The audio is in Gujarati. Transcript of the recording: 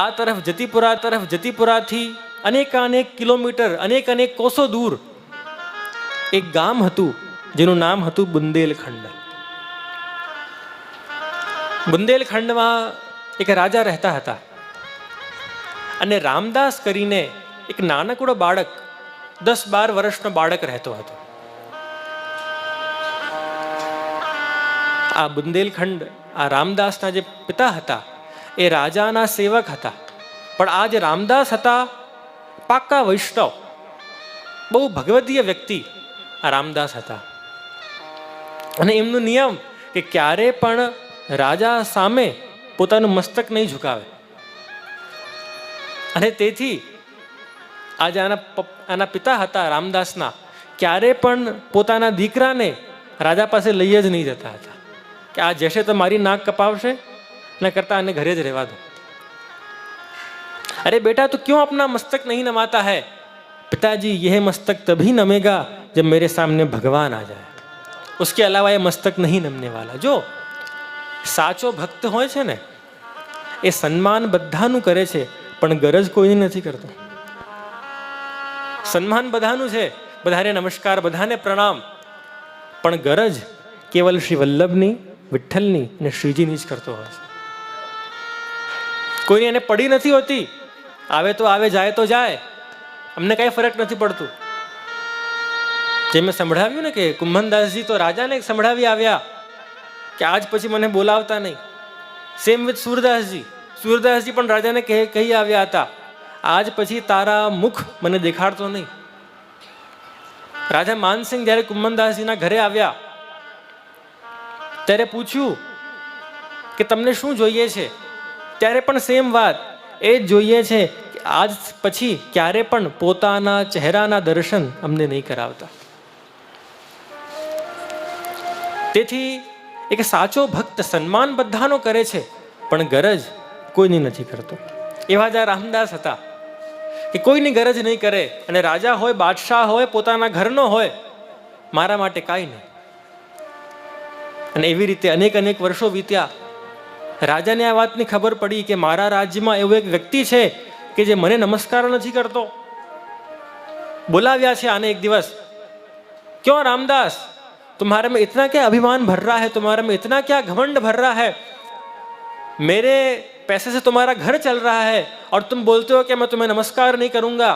આ તરફ જતીપુરા તરફ જતીપુરાથી અનેકાનેક કિલોમીટર અનેક અનેક કોસો દૂર એક ગામ હતું, જેનું નામ હતું બુંદેલખંડ. બુંદેલખંડમાં એક રાજા રહેતા હતા અને રામદાસ કરીને એક નાનકડો બાળક, દસ બાર વર્ષનો બાળક રહેતો હતો. આ બુંદેલખંડ, આ રામદાસના જે પિતા હતા એ રાજાના સેવક હતા. પણ આ જે રામદાસ હતા, પાક્કા વૈષ્ણવ. બહુ ભગવદીય વ્યક્તિ આ રામદાસ હતા. અને એમનો નિયમ કે ક્યારે પણ રાજા સામે પોતાનું મસ્તક નહીં ઝુકાવે. અને તેથી આજે આના આના પિતા હતા રામદાસના, ક્યારે પણ પોતાના દીકરાને રાજા પાસે લઈ જ નહીં જતા હતા. કે આ જશે તો મારી નાક કપાવશે? એના કરતાં આને ઘરે જ રહેવા દો अरे बेटा तो क्यों अपना मस्तक नहीं नमाता है पिताजी यह मस्तक तभी नमेगा जब मेरे सामने भगवान आ जाए उसके अलावा ये मस्तक नहीं नमने वाला जो સાચો ભક્ત હોય છે ને એ સન્માન બધાનું કરે છે પણ ગરજ કોઈની નથી કરતો સન્માન બધાનું છે બધાને નમસ્કાર બધાને પ્રણામ પણ ગરજ કેવલ શ્રી વલ્લભની વિઠ્ઠલની અને શ્રીજીની જ કરતો હોય છે કોઈની એને પડી નથી હોતી. આવે તો આવે, જાય તો જાય. અમને કાંઈ ફરક નથી પડતું. જે મેં સંભળાવ્યું ને કે કુંભનદાસજી તો રાજાને સંભળાવી આવ્યા, કે આજ પછી મને બોલાવતા નહીં. Same with Surdasji. સુરદાસજી પણ રાજાને કહે, કહી આવ્યા હતા, આજ પછી તારા મુખ મને દેખાડતો નહીં. રાજા માનસિંહ જ્યારે કુંભનદાસજીના ઘરે આવ્યા, ત્યારે પૂછ્યું કે તમને શું જોઈએ છે? ત્યારે પણ સેમ વાત. એ જોઈએ છે કે આજ પછી ક્યારે પણ પોતાના ચહેરાના દર્શન અમને નહીં કરાવતા. તેથી એક સાચો ભક્ત સન્માન બધાનો કરે છે, પણ ગરજ કોઈની નથી કરતો. એવા જ રામદાસ હતા કે કોઈની ગરજ નહીં કરે અને રાજા હોય, બાદશાહ હોય, પોતાના ઘરનો હોય, મારા માટે કાંઈ નહીં. અને એવી રીતે અનેક અનેક વર્ષો વીત્યા રાજાને આ વાતની ખબર પડી કે મારા રાજ્યમાં એવો એક વ્યક્તિ છે કે જે મને નમસ્કાર નથી કરતો बुलाव्या છે આને એક દિવસ क्यों रामदास तुम्हारे में इतना क्या अभिमान भर रहा है तुम्हारे में इतना क्या घमंड भर रहा है मेरे पैसे से तुम्हारा घर चल रहा है और तुम बोलते हो कि मैं तुम्हें नमस्कार नहीं करूंगा